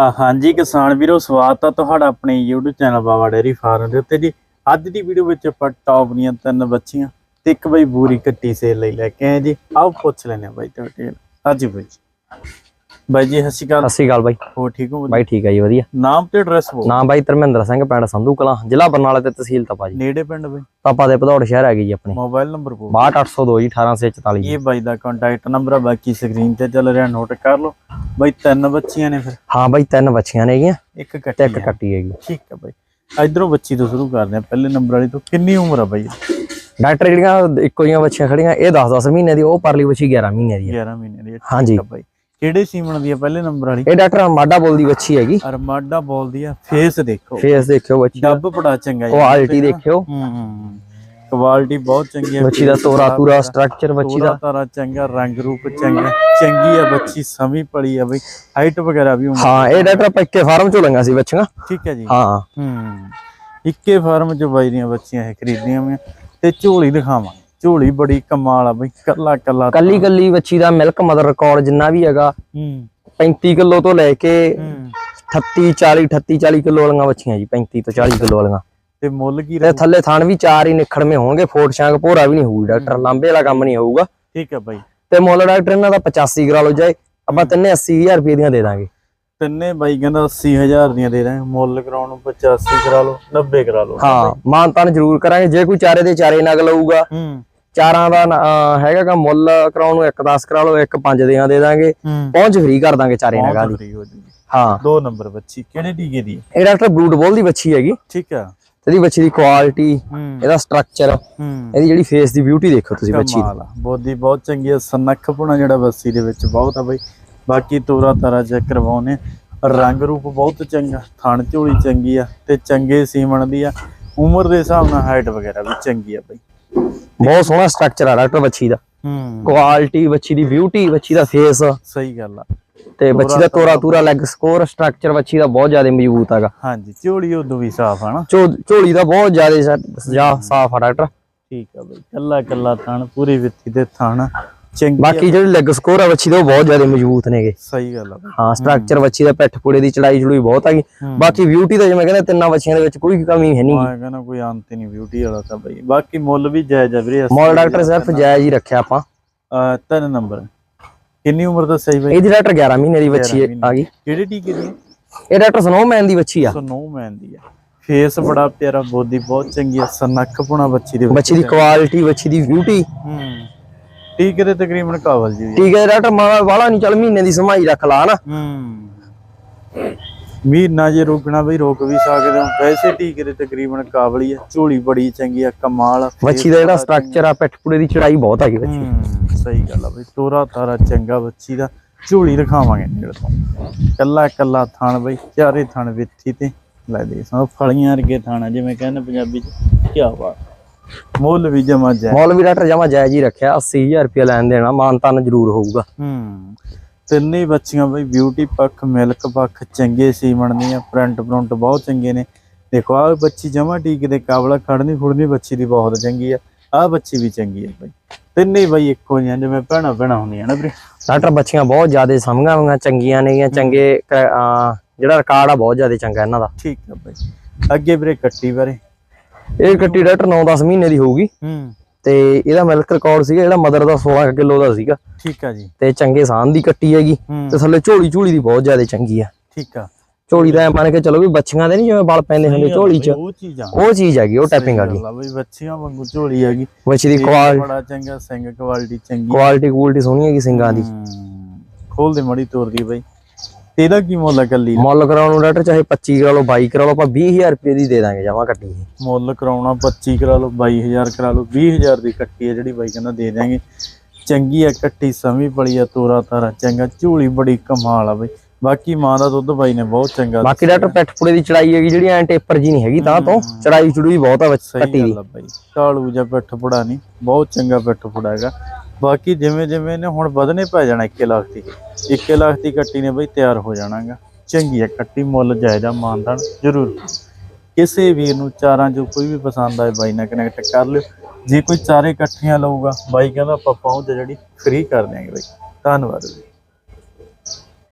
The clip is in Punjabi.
ਹਾਂਜੀ, ਕਿਸਾਨ ਵੀਰੋ, ਸਵਾਗਤ ਆ ਤੁਹਾਡਾ ਆਪਣੇ YouTube channel Baba dairy farm ਦੇ ਉੱਤੇ ਜੀ। ਅੱਜ ਦੀ ਵੀਡੀਓ ਵਿੱਚ ਆਪਾਂ ਟੌਪ ਦੀਆਂ ਤਿੰਨ ਬੱਚੀਆਂ ਤੇ ਇੱਕ ਬਈ ਬੂਰੀ ਕੱਟੀ ਸੇਲ ਲਈ ਲੈ ਕੇ ਆਏ ਜੀ। ਆਓ ਪੁੱਛ ਲੈਣੇ ਆ ਬਾਈ ਤੁਹਾਡੇ ਹਾਂਜੀ ਬਾਈ ਬਾਈ ਜੀ ਸਤਿ ਸ਼੍ਰੀ ਅਕਾਲ। ਸਤਿ ਸ਼੍ਰੀ ਅਕਾਲ ਬਾਈ। ਹੋ ਠੀਕ ਹੋ ਬਾਈ ਠੀਕ ਹੈ ਜੀ ਵਧੀਆ। ਨਾਮ ਤੇ ਐਡਰੈਸ ਬੋਲ। ਨਾਮ ਬਾਈ ਧਰਮਿੰਦਰ ਸਿੰਘ ਪਿੰਡ ਸੰਧੂ ਕਲਾਂ ਜ਼ਿਲ੍ਹਾ ਬਰਨਾਲਾ ਤੇ ਤਹਿਸੀਲ ਤਪਾ ਜੀ। ਨੇੜੇ ਪਿੰਡ ਬਈ? ਤਪਾ ਦੇ ਭਦੌੜ ਸ਼ਹਿਰ ਹੈਗੀ ਜੀ ਆਪਣੀ। ਮੋਬਾਈਲ ਨੰਬਰ ਬੋਲ। 62802 ਜੀ 1844 ਜੀ। ਇਹ ਬਾਈ ਦਾ ਕੰਟੈਕਟ ਨੰਬਰ ਆ ਬਾਕੀ ਸਕਰੀਨ ਤੇ ਚੱਲ ਰਿਹਾ ਨੋਟ ਕਰ ਲਓ। ਬਾਈ ਤਿੰਨ ਬੱਚੀਆਂ ਨੇ ਫਿਰ। ਹਾਂ ਬਾਈ ਤਿੰਨ ਬੱਚੀਆਂ ਨੇ ਹੈਗੀਆਂ ਇੱਕ ਕੱਟੀ ਇੱਕ ਆ। ਕੱਟੀ ਹੈਗੀ। ਠੀਕ ਆ ਬਾਈ। ਇਧਰੋਂ ਬੱਚੀ ਤੋਂ ਸ਼ੁਰੂ ਕਰਦੇ ਆ। ਪਹਿਲੇ ਨੰਬਰ ਵਾਲੀ ਤੋਂ ਕਿੰਨੀ ਉਮਰ ਆ ਬਾਈ? ਡਾਕਟਰ ਜਿਹੜੀਆਂ ਇੱਕੋ ਜਿਹੀਆਂ ਬੱਚੀਆਂ ਖੜੀਆਂ ਇਹ 10-10 ਮਹੀਨੇ ਦੀ ਉਹ ਪਰਲੀ ਬੱਚੀ 11 ਮਹੀਨੇ ਦੀ ਹੈ 11 ਮਹੀਨੇ ਦੀ ਆ। ਹਾਂਜੀ। ਆ ਬਾਈ। ਕਿਹੜੇ ਸੀਮਣ ਦੀ ਆ ਪਹਿਲੇ ਨੰਬਰ ਵਾਲੀ? ਇਹ ਡਾਕਟਰ ਮਾਡਾ ਬੋਲਦੀ ਬੱਚੀ ਹੈਗੀ। ਅਰਮਾਡਾ ਬੋਲਦੀ ਆ। ਫੇਸ ਦੇਖੋ। ਫੇਸ ਦੇਖਿਓ ਬੱਚੀ ਦਾ। ਡੱਬ ਬੜਾ ਚੰਗਾ ਜੀ। ਕੁਆਲਿਟੀ ਦੇਖਿਓ। ਹੂੰ ਕੁਆਲਿਟੀ ਬਹੁਤ ਚੰਗੀ ਆ। ਬੱਚੀ ਦਾ ਤੋਰਾ ਤੂਰਾ ਸਟਰਕਚਰ ਬੱਚੀ ਦਾ। ਤਾਰਾ ਚੰਗਾ ਰੰਗ ਰੂਪ ਚੰਗਾ। ਚੰਗੀ ਆ ਬੱਚੀ ਸਮੀ ਪੜੀ ਆ ਬਈ। ਹਾਈਟ ਵਗੈਰਾ ਵੀ ਹਾਂ ਇਹ ਡਾਕਟਰ ਪੱਕੇ ਫਾਰਮ ਚੋਂ ਲੰਗਾ ਸੀ ਬੱਚੀਆਂ। ਠੀਕ ਹੈ ਜੀ। ਹਾਂ। ਹੂੰ। ਇੱਕੇ ਫਾਰਮ ਚ ਬਾਈ ਦੀਆਂ ਬੱਚੀਆਂ ਇਹ ਖਰੀਦੀਆਂ ਮੈਂ ਤੇ ਝੋਲੀ ਦਿਖਾਵਾਂ ਝੋਲੀ ਬੜੀ ਕਮਾਲ ਆ ਬਈ ਕੱਲਾ ਕੱਲਾ ਕੱਲੀ ਕੱਲੀ ਬੱਚੀ ਦਾ ਮਿਲਕ ਮਦਰ ਰਿਕਾਰਡ ਜਿੰਨਾ ਵੀ ਹੈਗਾ ਹੂੰ। 35 ਕਿਲੋ ਤੋਂ ਲੈ ਕੇ ਹੂੰ। 38 40 38 40 ਕਿਲੋ ਵਾਲੀਆਂ ਬੱਚੀਆਂ ਜੀ 35 ਤੋਂ 40 ਕਿਲੋ ਵਾਲੀਆਂ। ਤੇ ਮੁੱਲ ਕੀ ਤੇ ਰਹੂ? ਥੱਲੇ ਥਣ ਵੀ ਚਾਰ ਹੀ ਨਿਖੜਵੇਂ ਹੋਣਗੇ ਫੋਟ ਸ਼ਾਂਕ ਭੋਰਾ ਵੀ ਨਹੀਂ ਹੋਊ ਡਾਕਟਰ ਲਾਂਬੇ ਵਾਲਾ ਕੰਮ ਨਹੀਂ ਹੋਊਗਾ। ਠੀਕ ਹੈ ਬਾਈ। ਤੇ ਮੁੱਲ ਡਾਕਟਰ ਇਹਨਾਂ ਦਾ 85 ਕਰਾ ਲਓ ਜਾਏ ਆਪਾਂ ਤਿੰਨੇ 80000 ਰੁਪਏ ਦੀਆਂ ਦੇ ਦਾਂਗੇ। ਤਿੰਨੇ ਬਾਈ ਕਹਿੰਦਾ 80000 ਦੀਆਂ ਦੇ ਰਹੇ ਮੁੱਲ ਕਰਾਉਣ ਨੂੰ 85 ਕਰਾ ਲਓ 90 ਕਰਾ ਲਓ। ਹਾਂ ਮਾਨਤਾਨ ਜ਼ਰੂਰ ਕਰਾਂਗੇ ਜੇ ਕੋਈ ਚਾਰੇ ਦੇ ਚਾਰੇ ਨਗ ਲਊਗਾ ਹੂੰ। ਚਾਰਾਂ ਦਾ ਅਹ ਹੈਗਾਗਾ ਮੁੱਲ ਕਰਾਉਣ ਨੂੰ 1 10 ਕਰਾ ਲਓ 1 5 ਦੀਆਂ ਦੇ ਦਾਂਗੇ। ਹੂੰ। ਪਹੁੰਚ ਫ੍ਰੀ ਕਰ ਦਾਂਗੇ ਚਾਰੇ ਨਗਾਂ ਦੀ। ਹੋ ਹਾਂ। ਦੋ ਨੰਬਰ ਬੱਚੀ ਕਿਹੜੇ ਟੀਕੇ ਦੀ? ਹੈ? ਇਹ ਡਾਕਟਰ ਬਰੂਟ ਬੋਲ ਦੀ ਬੱਚੀ ਹੈਗੀ। ਠੀਕ ਆ। ਇਹਦੀ ਬੱਚੀ ਦੀ ਕੁਆਲਿਟੀ ਹੂੰ। ਇਹਦਾ ਸਟਰਕਚਰ ਹੂੰ। ਇਹਦੀ ਜਿਹੜੀ ਫੇਸ ਦੀ ਬਿਊਟੀ ਦੇਖੋ ਤੁਸੀਂ ਬੱਚੀ ਦੀ। ਬੋਦੀ ਬਹੁਤ ਚੰਗੀ ਆ ਸਨੱਖ ਪੁਣਾ ਜਿਹੜਾ ਬੱਸੀ ਦੇ ਵਿੱਚ ਬਹੁਤ ਆ ਬਈ। ਬਾਕੀ ਤੋਰਾ ਤਾਰਾ ਚੈੱਕ ਕਰਵਾਉਨੇ ਰੰਗ ਰੂਪ ਬਹੁਤ ਚੰਗਾ ਥਣ ਝੋਲੀ ਚੰਗੀ ਆ ਤੇ ਚੰਗੇ ਸੀਮਣ ਦੀ ਆ। ਉਮਰ ਦੇ ਹਿਸਾਬ ਨਾਲ ਹਾਈਟ ਵਗੈਰਾ ਵੀ ਚੰਗੀ ਆ ਬਈ। ਬਹੁਤ ਸੋਹਣਾ ਸਟਰਕਚਰ ਆ ਡਾਕਟਰ ਬੱਚੀ ਦਾ। ਹੂੰ। ਕੁਆਲਿਟੀ ਬੱਚੀ ਦੀ ਬਿਊਟੀ ਬੱਚੀ ਦਾ ਫੇਸ ਸਹੀ ਗੱਲ ਆ। ਤੇ ਬੱਚੀ ਦਾ ਤੋਰਾ ਤੂਰਾ ਲੈਗ ਸਕੋਰ ਸਟਰਕਚਰ ਬੱਚੀ ਦਾ ਬਹੁਤ ਜ਼ਿਆਦਾ ਮਜ਼ਬੂਤ ਹੈਗਾ। ਹਾਂਜੀ ਝੋਲੀ ਉਦੋਂ ਵੀ ਸਾਫ਼ ਆ ਨਾ। ਝੋਲੀ ਦਾ ਬਹੁਤ ਜ਼ਿਆਦਾ ਸਾਫ਼ ਆ ਡਾਕਟਰ। ਠੀਕ ਆ ਬਈ ਕੱਲਾ ਕੱਲਾ ਥਣ ਪੂਰੀ ਵਿੱਥੀ ਤੇ ਥਣ। ਚੰਗੀ ਆ। ਬਾਕੀ ਜਿਹੜੇ ਲੈਗ ਸਕੋਰ ਆ ਬੱਚੀ ਦੇ ਉਹ ਬਹੁਤ ਜ਼ਿਆਦਾ ਮਜ਼ਬੂਤ ਨੇਗੇ। ਸਹੀ ਗੱਲ ਆ ਹਾਂ ਸਟਰਕਚਰ ਬੱਚੀ ਦਾ ਪਿੱਠ ਪੂੜੇ ਦੀ ਚੜਾਈ ਜੁੜੂਈ ਬਹੁਤ ਹੈਗੀ ਹੂੰ। ਬਾਕੀ ਬਿਊਟੀ ਦਾ ਜਿਵੇਂ ਕਹਿੰਦੇ ਤਿੰਨਾਂ ਬੱਚੀਆਂ ਦੇ ਵਿੱਚ ਕੋਈ ਕਮੀ ਹੈ ਨਹੀਂ। ਮੈਂ ਕਹਿੰਦਾ ਕੋਈ ਅੰਤ ਨਹੀਂ ਬਿਊਟੀ ਵਾਲਾ ਤਾਂ ਬਈ। ਬਾਕੀ ਮੁੱਲ ਵੀ ਜਾਇਜ਼ ਆ ਵੀਰੇ ਮੋਲ ਡਾਕਟਰ ਸਿਰਫ ਜਾਇਜ਼ ਹੀ ਰੱਖਿਆ ਆਪਾਂ। ਤਿੰਨ ਨੰਬਰ। ਕਿੰਨੀ ਉਮਰ ਦਾ ਸਹੀ ਬਈ? ਇਹਦੀ ਡਾਕਟਰ 11 ਮਹੀਨੇ ਦੀ ਬੱਚੀ ਹੈ- ਆ ਗਈ। ਕਿਹੜੇ ਟੀਕੇ ਦੀ ਇਹ ਡਾਕਟਰ ਸਨੋਮੈਨ ਦੀ ਬੱਚੀ ਆ। ਸੋ ਨੋ ਮੈਨ ਦੀ ਆ। ਫੇਸ ਬੜਾ ਪਿਆਰਾ ਬੋਦੀ ਬਹੁਤ ਚੰਗੀ ਆ ਸਨੱਖ ਪੁਣਾ ਬੱਚੀ ਦੇ। ਬੱਚੀ ਦੀ ਕੁਆਲਿਟੀ ਬੱਚੀ ਦੀ ਬਿਊਟੀ ਹੂੰ। ਟੀਕੇ ਦੇ ਤਕਰੀਬਨ ਕਾਬਲ ਜੀ। ਹੈ ਡਾਕਟਰ ਮਾਵਾ ਵਾਲਾ ਨਹੀਂ ਚੱਲ ਮਹੀਨੇ ਦੀ ਸਮਾਈ ਰੱਖ ਲਾ ਨਾ। ਹੂੰ। ਮਹੀਨਾ ਜੇ ਰੋਕਣਾ ਬਈ ਰੋਕ ਵੀ ਸਕਦੇ ਹੋ। ਵੈਸੇ ਟੀਕੇ ਦੇ ਤਕਰੀਬਨ ਕਾਬਲ ਹੀ ਆ। ਝੋਲੀ ਬੜੀ ਚੰਗੀ ਆ ਕਮਾਲ ਆ, ਬੱਚੀ ਦਾ ਜਿਹੜਾ ਸਟਰਕਚਰ ਆ ਪਿੱਠ ਪੂੜੇ ਦੀ ਚੜਾਈ ਬਹੁਤ ਹੈਗੀ ਬੱਚੀ ਹੂੰ ਸਹੀ ਗੱਲ ਆ ਬਈ। ਤੋਰਾ ਤਾਰਾ ਚੰਗਾ ਬੱਚੀ ਦਾ। ਝੋਲੀ ਦਿਖਾਵਾਂਗੇ ਨੇੜੇ ਤੋਂ ਕੱਲਾ ਕੱਲਾ ਥਣ ਬਈ ਚਾਰੇ ਥਣ ਵਿੱਥੀ ਤੇ। ਲੈ ਦੇ ਸੋ ਫਲੀਆਂ ਵਰਗੇ ਥਾਣਾ ਜਿਵੇਂ ਕਹਿੰਦੇ ਪੰਜਾਬੀ ਚ। ਕੀ ਬਾਤ। ਮੁੱਲ ਵੀ ਜਮਾ ਜੈ ਮੌਲ ਵੀ ਡਾਕਟਰ ਜਮਾ ਜਾਇਜ਼ ਹੀ ਰੱਖਿਆ 80000 ਰੁਪਏ ਲੈਣ ਦੇਣਾ ਮਾਨਤਾਨ ਜ਼ਰੂਰ ਹੋਊਗਾ। ਹੂੰ ਤਿੰਨੇ ਬੱਚੀਆਂ ਬਈ ਬਿਊਟੀ ਪੱਖ ਮਿਲਕ ਪੱਖ ਚੰਗੇ ਸੀਮਣ ਦੀਆਂ ਪ੍ਰਿੰਟ ਪ੍ਰਿੰਟ ਬਹੁਤ ਚੰਗੇ ਨੇ। ਦੇਖੋ ਆਹ ਬੱਚੀ ਜਮਾ ਟੀਕੇ ਦੇ ਕਾਬਲਾ ਖੜਨੀ ਖੁੜਨੀ ਬੱਚੀ ਦੀ ਬਹੁਤ ਚੰਗੀ ਆ ਆਹ ਬੱਚੀ ਵੀ ਚੰਗੀ ਆ ਬਈ। ਤਿੰਨੇ ਬਈ ਇੱਕੋ ਜਿਹੀਆਂ ਜਿਵੇਂ ਭੈਣਾਂ ਭੈਣਾਂ ਹੁੰਦੀਆਂ ਨਾ ਵੀਰੇ। ਡਾਕਟਰ ਬੱਚੀਆਂ ਬਹੁਤ ਜ਼ਿਆਦਾ ਸਮਝਾਂ ਵਾਂਗੀਆਂ ਚੰਗੀਆਂ ਨੇਗੀਆਂ ਚੰਗੇ ਜਿਹੜਾ ਰਿਕਾਰਡ ਆ ਬਹੁਤ ਜ਼ਿਆਦਾ ਚੰਗਾ ਇਹਨਾਂ ਦਾ। ਠੀਕ ਆ ਬਈ। ਅੱਗੇ ਵੀਰੇ ਕੱਟੀ ਬਾਰੇ। ਇਹ ਕੱਟੀ ਡਾਕਟਰ 9-10 ਮਹੀਨੇ ਦੀ ਹੋਊਗੀ। ਹੂੰ। ਤੇ ਇਹਦਾ ਮਿਲਕ ਰਿਕਾਰਡ ਸੀਗਾ ਜਿਹੜਾ ਮਦਰ ਦਾ 16 ਕਿਲੋ ਦਾ ਸੀਗਾ। ਠੀਕ ਆ ਜੀ। ਤੇ ਚੰਗੇ ਸਾਨ ਦੀ ਕੱਟੀ ਹੈਗੀ। ਤੇ ਥੱਲੇ ਝੋਲੀ ਝੋਲੀ ਦੀ ਬਹੁਤ ਜ਼ਿਆਦਾ ਚੰਗੀ ਆ। ਠੀਕ ਆ। ਝੋਲੀ ਦਾ ਮੰਨ ਕੇ ਚਲੋ ਵੀ ਬੱਚੀਆਂ ਦੇ ਨਹੀਂ ਜਿਵੇਂ ਬਲ ਪੈਂਦੇ ਹੁੰਦੇ ਝੋਲੀ 'ਚ। ਉਹ ਚੀਜ਼ਾਂ ਉਹ ਚੀਜ਼ ਹੈਗੀ ਉਹ ਟੈਪਿੰਗ ਆ ਗਈ। ਬਈ ਬੱਚੀਆਂ ਵਾਂਗੂ ਝੋਲੀ ਹੈਗੀ। ਬੱਚੀ ਦੀ ਕੁਆਲਿਟੀ ਬੜਾ ਚੰਗਾ ਸਿੰਘ ਕੁਆਲਿਟੀ ਚੰਗੀ। ਕੁਆਲਿਟੀ ਕੁਆਲਿਟੀ ਸੋਹਣੀ ਹੈਗੀ ਸਿੰਗਾਂ ਦੀ। ਖੋਲ ਦੇ ਮੜੀ ਤੋਰਦੀ ਬਈ। ਤੇ ਇਹਦਾ ਕੀ ਮੁੱਲ ਆ ਕੱਲੀ ਦਾ? ਮੁੱਲ ਕਰਾਉਣ ਨੂੰ ਡਾਕਟਰ ਚਾਹੇ 25 ਕਰਾ ਲਓ 22 ਕਰਾ ਲਓ ਆਪਾਂ 20000 ਰੁਪਏ ਦੀ ਦੇ ਦਾਂਗੇ ਜਮਾ ਕੱਟੀ। ਮੁੱਲ ਕਰਾਉਣਾ 25 ਕਰਾ ਲਓ 22000 ਕਰਾ ਲਓ 20000 ਦੀ ਕੱਟੀ ਹੈ ਜਿਹੜੀ ਬਾਈ ਕਹਿੰਦਾ ਦੇ ਦਿਆਂਗੇ। ਚੰਗੀ ਆ ਕੱਟੀ ਸਮੀ ਪਲੀ ਆ ਤੋਰਾ ਤਾਰਾ ਚੰਗਾ ਝੋਲੀ ਬੜੀ ਕਮਾਲ ਆ ਬਈ। ਬਾਕੀ ਮਾਂ ਦਾ ਦੁੱਧ ਬਾਈ ਨੇ ਬਹੁਤ ਚੰਗਾ ਬਾਕੀ ਡਾਕਟਰ ਪਿੱਠ ਪੁੜੇ ਦੀ ਚੜਾਈ ਹੈਗੀ ਜਿਹੜੀ ਐਂ ਟੇਪਰ ਜੀ ਨਹੀਂ ਹੈਗੀ ਤਾਂ ਤੋਂ ਚੜਾਈ ਚੜੂਈ ਬਹੁਤ ਆ ਬੱਚ- ਕੱਟੀ ਦੀ। ਕਾਲੂ ਜਾਂ ਪਿੱਠ ਪੁੜਾ ਨਹੀਂ ਬਹੁਤ ਚੰਗਾ ਪਿੱਠ ਪੁੜਾ ਹੈਗਾ। ਬਾਕੀ ਜਿਵੇਂ ਜਿਵੇਂ ਨੇ ਹੁਣ ਵਧਨੇ ਪੈ ਜਾਣਾ 1 ਲੱਖ ਦੀ 1 ਲੱਖ ਦੀ ਕੱਟੀ ਨੇ ਬਈ ਤਿਆਰ ਹੋ ਜਾਣਾਗਾ। ਚੰਗੀ ਹੈ ਕੱਟੀ, ਮੁੱਲ ਜਾਇਦਾ ਮਾਨਦਾਨ ਜ਼ਰੂਰ। ਕਿਸੇ ਵੀਰ ਨੂੰ ਚਾਰਾਂ ਜੋ ਕੋਈ ਵੀ ਪਸੰਦ ਆਏ ਬਾਈ ਨਾਲ ਕਨੈਕਟ ਕਰ ਲਿਓ। ਜੇ ਕੋਈ ਚਾਰੇ ਇਕੱਠੀਆਂ ਲਊਗਾ, ਬਾਈ ਕਹਿੰਦਾ ਆਪਾਂ ਪਹੁੰਚ ਜਿਹੜੀ ਫ੍ਰੀ ਕਰ ਦਿਆਂਗੇ ਬਾਈ। ਧੰਨਵਾਦ ਜੀ।